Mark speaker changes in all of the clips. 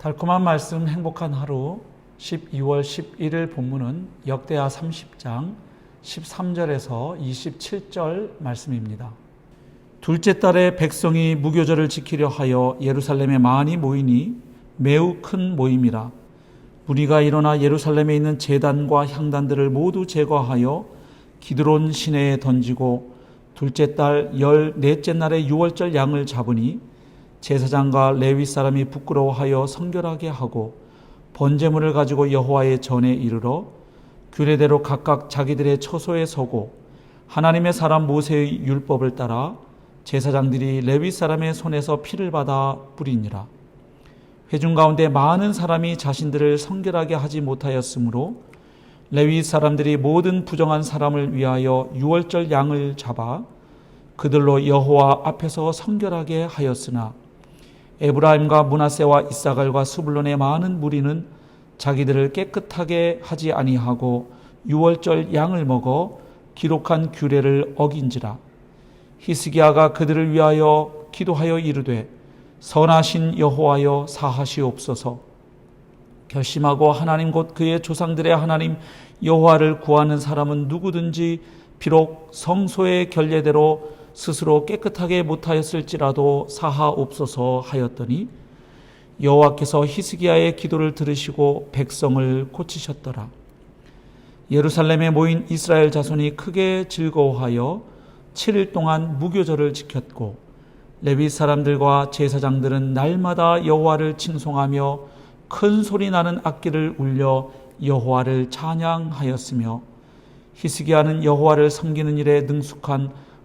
Speaker 1: 달콤한 말씀 행복한 하루 12월 11일 본문은 역대하 30장 13절에서 27절 말씀입니다. 둘째 달에 백성이 무교절을 지키려 하여 예루살렘에 많이 모이니 매우 큰 모임이라 무리가 일어나 예루살렘에 있는 제단과 향단들을 모두 제거하여 기드론 시내에 던지고 둘째 달 열넷째 날에 유월절 양을 잡으니 제사장과 레위 사람이 부끄러워하여 성결하게 하고 번제물을 가지고 여호와의 전에 이르러 규례대로 각각 자기들의 처소에 서고 하나님의 사람 모세의 율법을 따라 제사장들이 레위 사람의 손에서 피를 받아 뿌리니라. 회중 가운데 많은 사람이 자신들을 성결하게 하지 못하였으므로 레위 사람들이 모든 부정한 사람을 위하여 유월절 양을 잡아 그들로 여호와 앞에서 성결하게 하였으나 에브라임과 문하세와 이사갈과 수블론의 많은 무리는 자기들을 깨끗하게 하지 아니하고 유월절 양을 먹어 기록한 규례를 어긴지라. 히스기야가 그들을 위하여 기도하여 이르되 선하신 여호와여 사하시옵소서. 결심하고 하나님 곧 그의 조상들의 하나님 여호와를 구하는 사람은 누구든지 비록 성소의 결례대로 스스로 깨끗하게 못하였을지라도 사하옵소서 하였더니 여호와께서 히스기야의 기도를 들으시고 백성을 고치셨더라. 예루살렘에 모인 이스라엘 자손이 크게 즐거워하여 7일 동안 무교절을 지켰고 레위 사람들과 제사장들은 날마다 여호와를 칭송하며 큰 소리 나는 악기를 울려 여호와를 찬양하였으며 히스기야는 여호와를 섬기는 일에 능숙한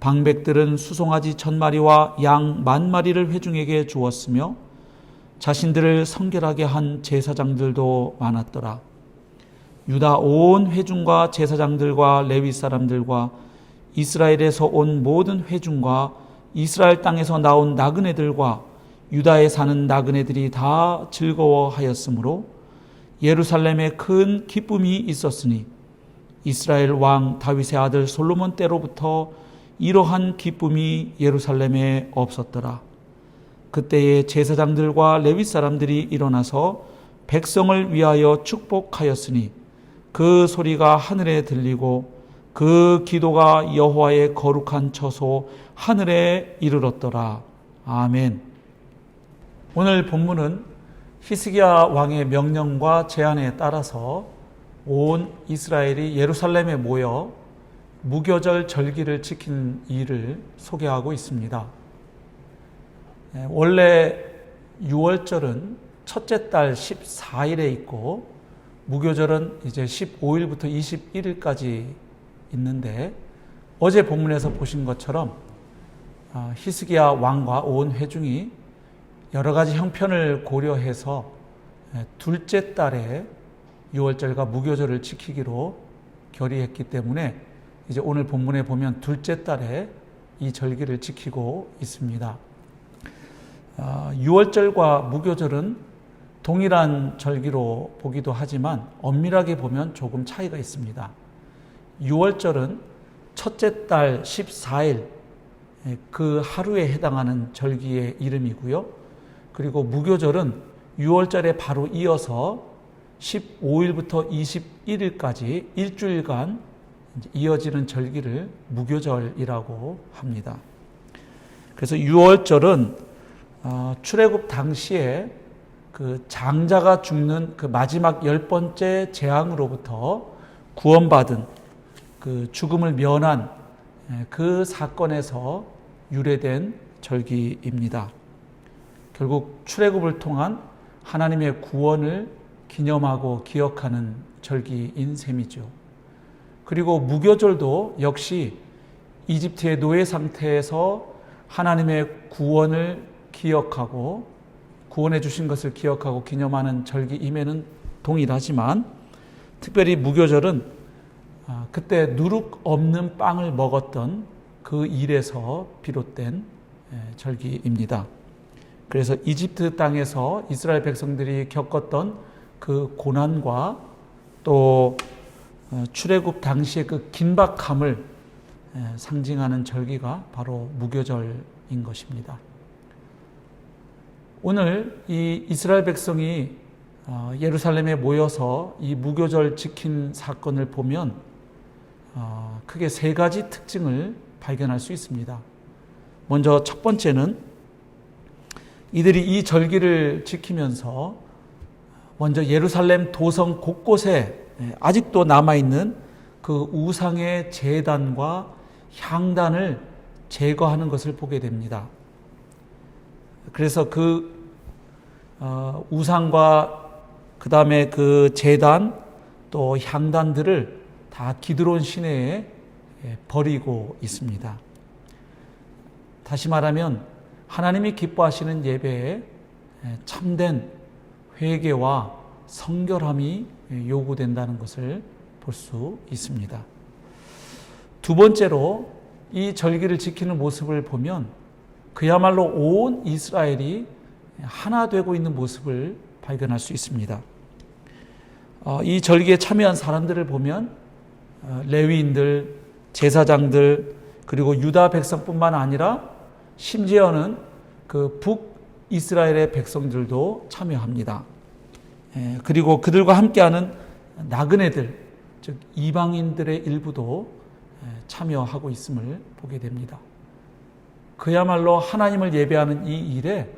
Speaker 1: 방백들은 수송아지 천 마리와 양 만 마리를 회중에게 주었으며 자신들을 성결하게 한 제사장들도 많았더라. 유다 온 회중과 제사장들과 레위 사람들과 이스라엘에서 온 모든 회중과 이스라엘 땅에서 나온 나그네들과 유다에 사는 나그네들이 다 즐거워하였으므로 예루살렘에 큰 기쁨이 있었으니 이스라엘 왕 다윗의 아들 솔로몬 때로부터 이러한 기쁨이 예루살렘에 없었더라. 그때에 제사장들과 레위 사람들이 일어나서 백성을 위하여 축복하였으니 그 소리가 하늘에 들리고 그 기도가 여호와의 거룩한 처소 하늘에 이르렀더라. 아멘. 오늘 본문은 히스기야 왕의 명령과 제안에 따라서 온 이스라엘이 예루살렘에 모여 무교절 절기를 지킨 일을 소개하고 있습니다. 예, 원래 6월절은 첫째 달 14일에 있고 무교절은 이제 15일부터 21일까지 있는데 어제 본문에서 보신 것처럼 아, 히스기야 왕과 온 회중이 여러 가지 형편을 고려해서 예, 둘째 달에 6월절과 무교절을 지키기로 결의했기 때문에 이제 오늘 본문에 보면 둘째 달에 이 절기를 지키고 있습니다. 6월절과 아, 무교절은 동일한 절기로 보기도 하지만 엄밀하게 보면 조금 차이가 있습니다. 6월절은 첫째 달 14일 예, 그 하루에 해당하는 절기의 이름이고요. 그리고 무교절은 6월절에 바로 이어서 15일부터 21일까지 일주일간 이어지는 절기를 무교절이라고 합니다. 그래서 6월절은 어, 출애굽 당시에 그 장자가 죽는 그 마지막 열 번째 재앙으로부터 구원받은 그 죽음을 면한 예, 그 사건에서 유래된 절기입니다. 결국 출애굽을 통한 하나님의 구원을 기념하고 기억하는 절기인 셈이죠. 그리고 무교절도 역시 이집트의 노예 상태에서 하나님의 구원을 기억하고 구원해 주신 것을 기억하고 기념하는 절기임에는 동일하지만 특별히 무교절은 아, 그때 누룩 없는 빵을 먹었던 그 일에서 비롯된 예, 절기입니다. 그래서 이집트 땅에서 이스라엘 백성들이 겪었던 그 고난과 또 어, 출애굽 당시의 그 긴박함을 예, 상징하는 절기가 바로 무교절인 것입니다. 오늘 이 이스라엘 백성이 어, 예루살렘에 모여서 이 무교절 지킨 사건을 보면 어, 크게 세 가지 특징을 발견할 수 있습니다. 먼저 첫 번째는 이들이 이 절기를 지키면서 먼저 예루살렘 도성 곳곳에 예, 아직도 남아있는 그 우상의 재단과 향단을 제거하는 것을 보게 됩니다. 그래서 그 어, 우상과 그 다음에 그 재단 또 향단들을 다 기드론 시내에 예, 버리고 있습니다. 다시 말하면 하나님이 기뻐하시는 예배에 예, 참된 회개와 성결함이 예, 요구된다는 것을 볼 수 있습니다. 두 번째로 이 절기를 지키는 모습을 보면 그야말로 온 이스라엘이 하나 되고 있는 모습을 발견할 수 있습니다. 어, 이 절기에 참여한 사람들을 보면 어, 레위인들, 제사장들, 그리고 유다 백성뿐만 아니라 심지어는 그 북 이스라엘의 백성들도 참여합니다. 예, 그리고 그들과 함께하는 나그네들, 즉 이방인들의 일부도 예, 참여하고 있음을 보게 됩니다. 그야말로 하나님을 예배하는 이 일에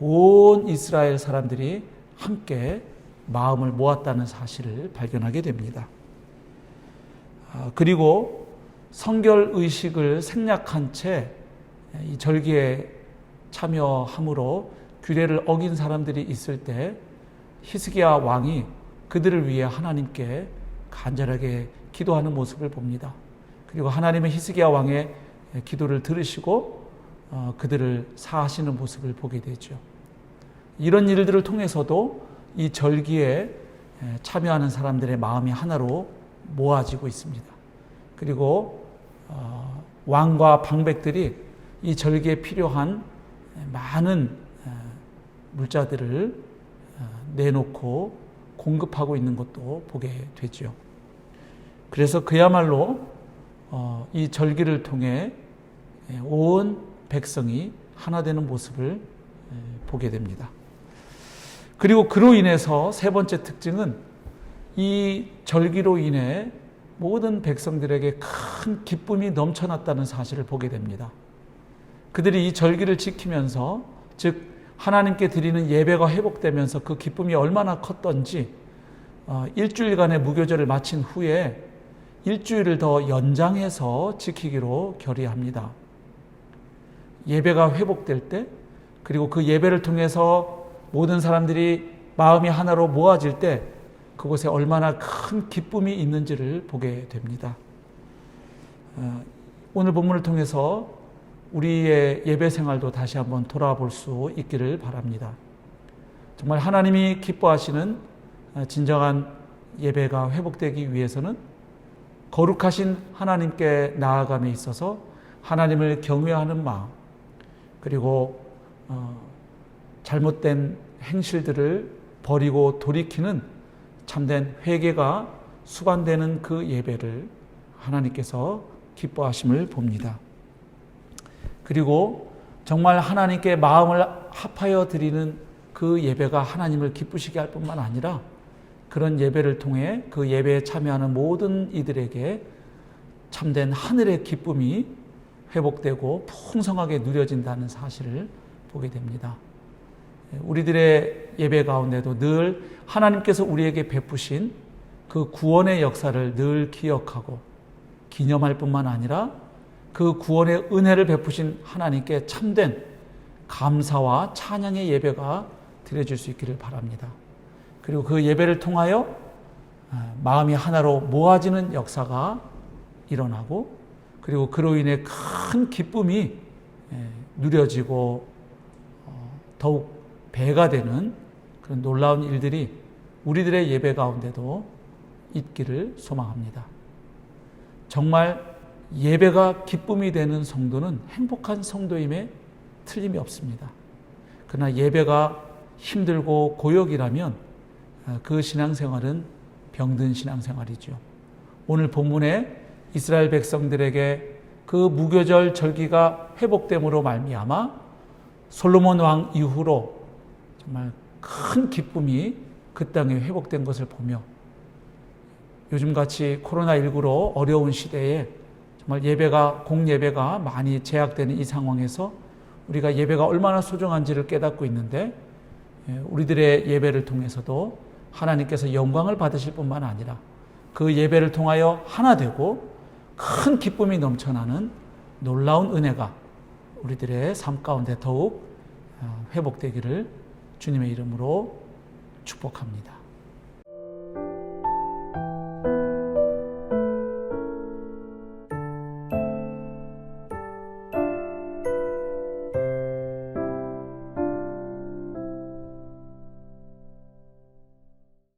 Speaker 1: 온 이스라엘 사람들이 함께 마음을 모았다는 사실을 발견하게 됩니다. 아, 그리고 성결 의식을 생략한 채 이 절기에 참여함으로 규례를 어긴 사람들이 있을 때 히스기야 왕이 그들을 위해 하나님께 간절하게 기도하는 모습을 봅니다. 그리고 하나님은 히스기야 왕의 기도를 들으시고 어, 그들을 사하시는 모습을 보게 되죠. 이런 일들을 통해서도 이 절기에 참여하는 사람들의 마음이 하나로 모아지고 있습니다. 그리고 어, 왕과 방백들이 이 절기에 필요한 많은 물자들을 어, 내놓고 공급하고 있는 것도 보게 되죠. 그래서 그야말로 어, 이 절기를 통해 온 백성이 하나 되는 모습을 보게 됩니다. 그리고 그로 인해서 세 번째 특징은 이 절기로 인해 모든 백성들에게 큰 기쁨이 넘쳐났다는 사실을 보게 됩니다. 그들이 이 절기를 지키면서 즉 하나님께 드리는 예배가 회복되면서 그 기쁨이 얼마나 컸던지 어, 일주일간의 무교절을 마친 후에 일주일을 더 연장해서 지키기로 결의합니다. 예배가 회복될 때 그리고 그 예배를 통해서 모든 사람들이 마음이 하나로 모아질 때 그곳에 얼마나 큰 기쁨이 있는지를 보게 됩니다. 어, 오늘 본문을 통해서 우리의 예배 생활도 다시 한번 돌아볼 수 있기를 바랍니다. 정말 하나님이 기뻐하시는 진정한 예배가 회복되기 위해서는 거룩하신 하나님께 나아감에 있어서 하나님을 경외하는 마음, 그리고 어, 잘못된 행실들을 버리고 돌이키는 참된 회개가 수반되는 그 예배를 하나님께서 기뻐하심을 봅니다. 그리고 정말 하나님께 마음을 합하여 드리는 그 예배가 하나님을 기쁘시게 할 뿐만 아니라 그런 예배를 통해 그 예배에 참여하는 모든 이들에게 참된 하늘의 기쁨이 회복되고 풍성하게 누려진다는 사실을 보게 됩니다. 우리들의 예배 가운데도 늘 하나님께서 우리에게 베푸신 그 구원의 역사를 늘 기억하고 기념할 뿐만 아니라 그 구원의 은혜를 베푸신 하나님께 참된 감사와 찬양의 예배가 드려질 수 있기를 바랍니다. 그리고 그 예배를 통하여 아, 마음이 하나로 모아지는 역사가 일어나고 그리고 그로 인해 큰 기쁨이 예, 누려지고 어, 더욱 배가 되는 그런 놀라운 일들이 우리들의 예배 가운데도 있기를 소망합니다. 정말 예배가 기쁨이 되는 성도는 행복한 성도임에 틀림이 없습니다. 그러나 예배가 힘들고 고역이라면 아, 그 신앙생활은 병든 신앙생활이죠. 오늘 본문에 이스라엘 백성들에게 그 무교절 절기가 회복됨으로 말미암아 솔로몬 왕 이후로 정말 큰 기쁨이 그 땅에 회복된 것을 보며 요즘같이 코로나19로 어려운 시대에 정말 예배가, 공예배가 많이 제약되는 이 상황에서 우리가 예배가 얼마나 소중한지를 깨닫고 있는데 예, 우리들의 예배를 통해서도 하나님께서 영광을 받으실 뿐만 아니라 그 예배를 통하여 하나 되고 큰 기쁨이 넘쳐나는 놀라운 은혜가 우리들의 삶 가운데 더욱 어, 회복되기를 주님의 이름으로 축복합니다.